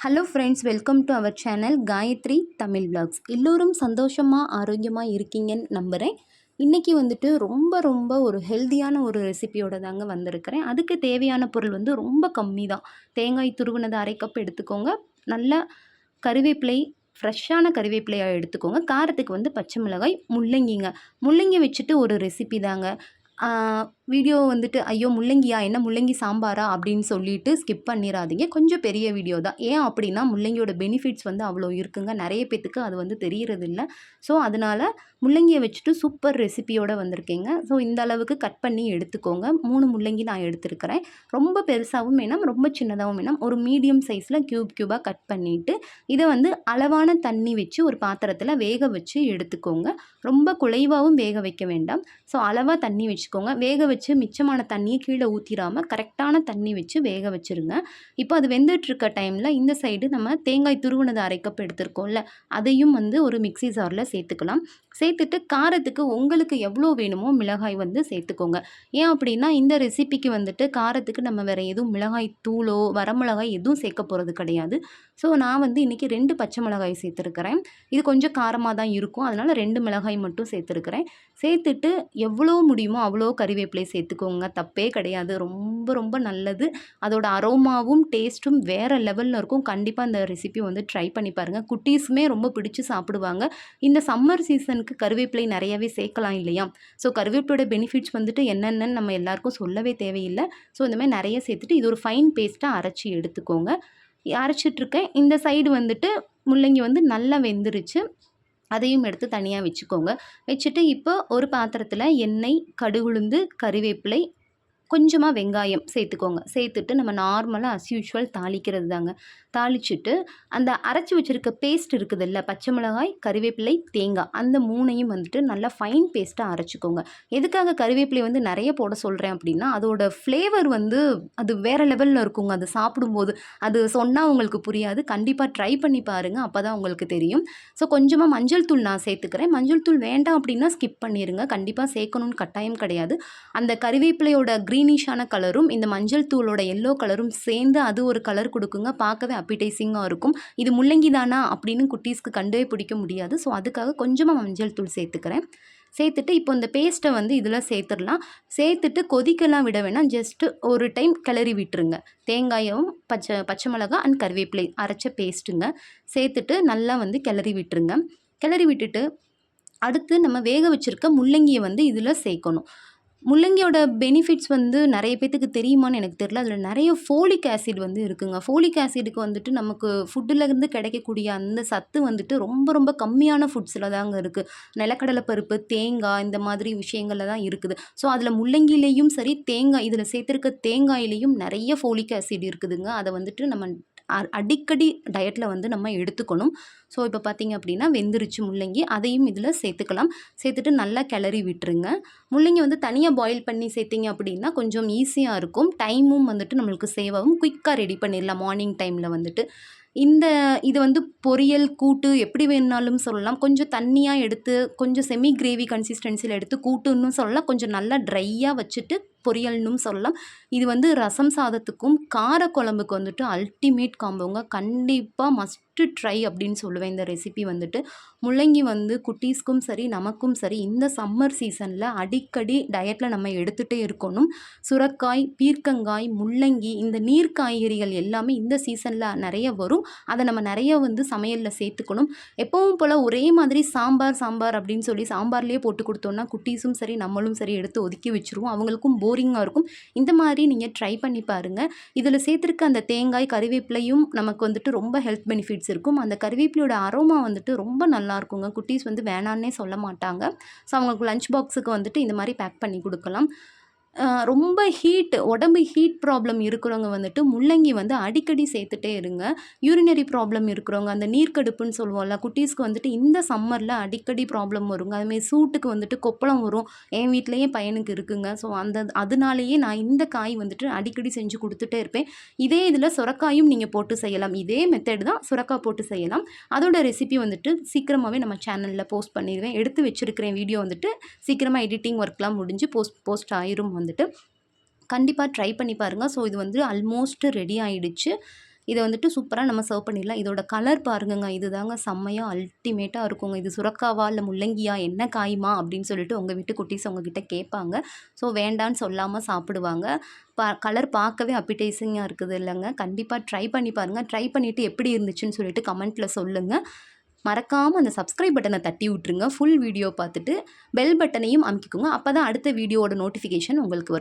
Hello friends welcome to our channel Gayathri Tamil blogs எல்லோரும் சந்தோஷமாக ஆரோக்கியமாக இருக்கீங்கன்னு நம்புகிறேன் இன்றைக்கி வந்துட்டு ரொம்ப ரொம்ப ஒரு ஹெல்த்தியான ஒரு ரெசிபியோட தாங்க வந்திருக்கிறேன். அதுக்கு தேவையான பொருள் வந்து ரொம்ப கம்மி தான் தேங்காய் துருவினது அரை கப் எடுத்துக்கோங்க. நல்ல கருவேப்பிலை ஃப்ரெஷ்ஷான கருவேப்பிலையாக எடுத்துக்கோங்க. காரத்துக்கு வந்து பச்சை மிளகாய் முள்ளங்கிங்க. முள்ளங்கி வச்சுட்டு ஒரு ரெசிபி தாங்க. வீடியோ வந்துட்டு ஐயோ முள்ளங்கியா? என்ன முள்ளங்கி சாம்பாரா? அப்படின்னு சொல்லிட்டு ஸ்கிப் பண்ணிடாதீங்க கொஞ்சம் பெரிய வீடியோ தான். ஏன் அப்படின்னா முள்ளங்கியோட பெனிஃபிட்ஸ் வந்து அவ்வளோ இருக்குங்க. நிறைய பேத்துக்கு அது வந்து தெரியறது இல்லை ஸோ அதனால் முள்ளங்கியை வச்சுட்டு சூப்பர் ரெசிபியோடு வந்திருக்கேங்க. ஸோ இந்த அளவுக்கு கட் பண்ணி எடுத்துக்கோங்க. மூணு முள்ளங்கி நான் எடுத்திருக்கிறேன். ரொம்ப பெருசாகவும் வேணாம் ரொம்ப சின்னதாகவும் வேணாம். ஒரு மீடியம் சைஸில் க்யூப் க்யூபாக கட் பண்ணிவிட்டு இதை வந்து அளவான தண்ணி வச்சு ஒரு பாத்திரத்தில் வேக வச்சு எடுத்துக்கோங்க. ரொம்ப குலைவாகவும் வேக வைக்க வேண்டாம். ஸோ அளவாக தண்ணி வச்சு வச்சுக்கோங்க. வேக வச்சு மிச்சமான தண்ணியை கீழே ஊற்றிடாமல் கரெக்டான தண்ணி வச்சு வேக வச்சுருங்க. இப்போ அது வெந்துட்டுருக்க டைமில் இந்த சைடு நம்ம தேங்காய் துருவினது அரை எடுத்திருக்கோம்ல அதையும் வந்து ஒரு மிக்ஸி ஜாரில் சேர்த்துக்கலாம். சேர்த்துட்டு காரத்துக்கு உங்களுக்கு எவ்வளோ வேணுமோ மிளகாய் வந்து சேர்த்துக்கோங்க. ஏன் அப்படின்னா இந்த ரெசிபிக்கு வந்துட்டு காரத்துக்கு நம்ம வேறு எதுவும் மிளகாய் தூளோ வரமிளகாய் எதுவும் சேர்க்க போகிறது கிடையாது. ஸோ நான் வந்து இன்றைக்கி ரெண்டு பச்சை மிளகாய் சேர்த்துருக்கிறேன். இது கொஞ்சம் காரமாக தான் இருக்கும். அதனால் ரெண்டு மிளகாய் மட்டும் சேர்த்துருக்கிறேன். சேர்த்துட்டு எவ்வளோ முடியுமோ அவ்வளோ கறிவேப்பிலை சேர்த்துக்கோங்க. தப்பே கிடையாது. ரொம்ப ரொம்ப நல்லது. அதோட அரோமாவும் டேஸ்ட்டும் வேறு லெவலில் இருக்கும். கண்டிப்பாக இந்த ரெசிபி வந்து ட்ரை பண்ணி பாருங்கள் குட்டீஸுமே ரொம்ப பிடிச்சி சாப்பிடுவாங்க. இந்த சம்மர் சீசன் சீசனுக்கு கருவேப்பிலை நிறையவே சேர்க்கலாம் இல்லையா? ஸோ கருவேப்பிலோட பெனிஃபிட்ஸ் வந்துட்டு என்னென்னு நம்ம எல்லாருக்கும் சொல்லவே தேவையில்லை. ஸோ இந்த மாதிரி நிறைய சேர்த்துட்டு இது ஒரு ஃபைன் பேஸ்ட்டாக அரைச்சி எடுத்துக்கோங்க. அரைச்சிட்ருக்கேன் இந்த சைடு வந்துட்டு முள்ளங்கி வந்து நல்லா வெந்துருச்சு. அதையும் எடுத்து தனியாக வச்சுக்கோங்க. வச்சுட்டு இப்போ ஒரு பாத்திரத்தில் எண்ணெய் கடுகுளுந்து கருவேப்பிலை கொஞ்சமாக வெங்காயம் சேர்த்துக்கோங்க. சேர்த்துட்டு நம்ம நார்மலாக அஸ் யூஷுவல் தாளிக்கிறது தாங்க தாளிச்சிட்டு அந்த அரைச்சி வச்சுருக்க பேஸ்ட் இருக்குதுல்ல பச்சை மிளகாய் கருவேப்பிலை தேங்காய் அந்த மூணையும் வந்துட்டு நல்லா ஃபைன் பேஸ்ட்டாக அரைச்சிக்கோங்க. எதுக்காக கருவேப்பிலை வந்து நிறைய போட சொல்கிறேன் அப்படின்னா அதோட ஃப்ளேவர் வந்து அது வேறு லெவலில் இருக்குங்க. அது சாப்பிடும்போது அது சொன்னால் உங்களுக்கு புரியாது. கண்டிப்பாக ட்ரை பண்ணி பாருங்கள் அப்போ தான் உங்களுக்கு தெரியும். ஸோ கொஞ்சமாக மஞ்சள் தூள் நான் சேர்த்துக்கிறேன். மஞ்சள் தூள் வேண்டாம் அப்படின்னா ஸ்கிப் பண்ணிடுங்க கண்டிப்பாக சேர்க்கணும்னு கட்டாயம் கிடையாது. அந்த கருவேப்பிலையோட க்ரீன் க்ரீனிஷான கலரும் இந்த மஞ்சள் தூளோட எல்லோ கலரும் சேர்ந்து அது ஒரு கலர் கொடுக்குங்க. பார்க்கவே அப்பிடைசிங்காக இருக்கும். இது முள்ளங்கி தானா அப்படின்னு குட்டீஸ்க்கு கண்டே பிடிக்க முடியாது. ஸோ அதுக்காக கொஞ்சமாக மஞ்சள் தூள் சேர்த்துக்கிறேன். சேர்த்துட்டு இப்போ இந்த பேஸ்ட்டை வந்து இதில் சேர்த்துடலாம். சேர்த்துட்டு கொதிக்கலாம் விட வேணாம். ஜஸ்ட்டு ஒரு டைம் கிளறி விட்டுருங்க. தேங்காயும் பச்சை பச்சை மிளகா அண்ட் கருவேப்பிலை அரைச்ச பேஸ்ட்டுங்க சேர்த்துட்டு நல்லா வந்து கிளறி விட்டுருங்க. கிளறி விட்டுட்டு அடுத்து நம்ம வேக வச்சுருக்க முள்ளங்கியை வந்து இதில் சேர்க்கணும். முள்ளங்கியோட பெனிஃபிட்ஸ் வந்து நிறைய பேத்துக்கு தெரியுமான்னு எனக்கு தெரியல. அதில் நிறைய ஃபோலிக் ஆசிட் வந்து இருக்குங்க. ஃபோலிக் ஆசிடுக்கு வந்துட்டு நமக்கு ஃபுட்டுலேருந்து கிடைக்கக்கூடிய அந்த சத்து வந்துட்டு ரொம்ப ரொம்ப கம்மியான ஃபுட்ஸில் தாங்க இருக்குது நிலக்கடலை பருப்பு தேங்காய் இந்த மாதிரி விஷயங்களில் தான் இருக்குது. ஸோ அதில் முள்ளங்கிலேயும் சரி தேங்காய் இதில் சேர்த்துருக்க தேங்காயிலையும் நிறைய ஃபோலிக் ஆசிட் இருக்குதுங்க. அதை வந்துட்டு நம்ம அடிக்கடி டயட்டில் வந்து நம்ம எடுத்துக்கணும். ஸோ இப்போ பார்த்திங்க அப்படின்னா வெந்துருச்சு முள்ளங்கி அதையும் இதில் சேர்த்துக்கலாம். சேர்த்துட்டு நல்லா கிளறி விட்டுருங்க. முள்ளங்கி வந்து தனியாக பாயில் பண்ணி சேர்த்திங்க அப்படின்னா கொஞ்சம் ஈஸியாக இருக்கும். டைமும் வந்துட்டு நம்மளுக்கு சேவ் ஆகும் குயிக்காக ரெடி பண்ணிடலாம். மார்னிங் டைமில் வந்துட்டு. இந்த இது வந்து பொரியல் கூட்டு எப்படி வேணாலும் சொல்லலாம். கொஞ்சம் தண்ணியாக எடுத்து கொஞ்சம் செமி கிரேவி கன்சிஸ்டன்சியில் எடுத்து கூட்டுன்னு சொல்லலாம். கொஞ்சம் நல்லா ட்ரையாக வச்சுட்டு பொரியல்னும் சொல்லலாம். இது வந்து ரசம் சாதத்துக்கும் கார குழம்புக்கு வந்துட்டு அல்டிமேட் காம்போங்க கண்டிப்பாக மஸ்ட்டு ட்ரை அப்படின்னு சொல்லுவேன் இந்த ரெசிபி வந்துட்டு. முள்ளங்கி வந்து குட்டீஸ்க்கும் சரி நமக்கும் சரி இந்த சம்மர் சீசனில் அடிக்கடி டயட்டில் நம்ம எடுத்துகிட்டே இருக்கணும். சுரக்காய் பீர்க்கங்காய் முள்ளங்கி இந்த நீர் காய்கறிகள் எல்லாமே இந்த சீசனில் நிறைய வரும். அதை நம்ம நிறைய வந்து சமையலில் சேர்த்துக்கணும். எப்பவும் போல் ஒரே மாதிரி சாம்பார் சாம்பார் அப்படின்னு சொல்லி சாம்பார்லேயே போட்டு கொடுத்தோன்னா குட்டீஸும் சரி நம்மளும் சரி எடுத்து ஒதுக்கி வச்சுருவோம். அவங்களுக்கும் போ போரிங்காக இருக்கும். இந்த மாதிரி நீங்கள் ட்ரை பண்ணி பாருங்கள் இதில் சேர்த்துருக்க அந்த தேங்காய் கறிவேப்பிலையும் நமக்கு வந்துட்டு ரொம்ப ஹெல்த் பெனிஃபிட்ஸ் இருக்கும். அந்த கறிவேப்பிலையோட அரோமா வந்துட்டு ரொம்ப நல்லா இருக்குங்க. குட்டீஸ் வந்து வேணான்னே சொல்ல மாட்டாங்க. ஸோ அவங்களுக்கு லஞ்ச் பாக்ஸுக்கு வந்துட்டு இந்த மாதிரி பேக் பண்ணி கொடுக்கலாம். ரொம்ப ஹீட் உடம்பு ஹீட் ப்ராப்ளம் இருக்கிறவங்க வந்துட்டு முள்ளங்கி வந்து அடிக்கடி சேர்த்துட்டே இருங்க. யூரினரி ப்ராப்ளம் இருக்கிறவங்க அந்த நீர்க்கடுப்புன்னு சொல்லுவோம்ல குட்டீஸ்க்கு வந்துட்டு இந்த சம்மரில் அடிக்கடி ப்ராப்ளம் வருங்க. அதுமாரி சூட்டுக்கு வந்துட்டு கொப்பளம் வரும். என் வீட்லேயே பையனுக்கு இருக்குங்க. ஸோ அந்த அதனாலேயே நான் இந்த காய் வந்துட்டு அடிக்கடி செஞ்சு கொடுத்துட்டே இருப்பேன். இதே இதில் சுரக்காயும் நீங்கள் போட்டு செய்யலாம். இதே மெத்தட் தான் சுரக்காய் போட்டு செய்யலாம். அதோட ரெசிபி வந்துட்டு சீக்கிரமாகவே நம்ம சேனலில் போஸ்ட் பண்ணிடுவேன். எடுத்து வச்சுருக்கிறேன் வீடியோ வந்துட்டு சீக்கிரமாக எடிட்டிங் ஒர்க்லாம் முடிஞ்சு போஸ்ட் போஸ்ட் ஆயிரும் வந்துட்டு கண்டிப்பாக ட்ரை பண்ணி பாருங்கள் ஸோ இது வந்து ஆல்மோஸ்ட் ரெடி ஆகிடுச்சு இதை வந்துட்டு சூப்பராக நம்ம சர்வ் பண்ணிடலாம். இதோட கலர் பாருங்கங்க. இதுதாங்க செம்மையாக அல்டிமேட்டாக இருக்குங்க. இது சுரக்காவா இல்லை முள்ளங்கியா? என்ன காயுமா? அப்படின்னு சொல்லிட்டு உங்கள் வீட்டு குட்டீஸ் உங்ககிட்ட கேட்பாங்க. ஸோ வேண்டான்னு சொல்லாமல் சாப்பிடுவாங்க. பா கலர் பார்க்கவே அப்பிடைசிங்காக இருக்குது இல்லைங்க. கண்டிப்பாக ட்ரை பண்ணி பாருங்கள் ட்ரை பண்ணிவிட்டு எப்படி இருந்துச்சுன்னு சொல்லிட்டு கமெண்ட்டில் சொல்லுங்கள் மறக்காமல் அந்த சப்ஸ்கிரைப் பட்டனை தட்டி விட்ருங்க ஃபுல் வீடியோ பார்த்துட்டு பெல் பட்டனையும் அமைக்கிக்கோங்க. அப்போ தான் அடுத்த வீடியோவோட நோட்டிஃபிகேஷன் உங்களுக்கு வரும்.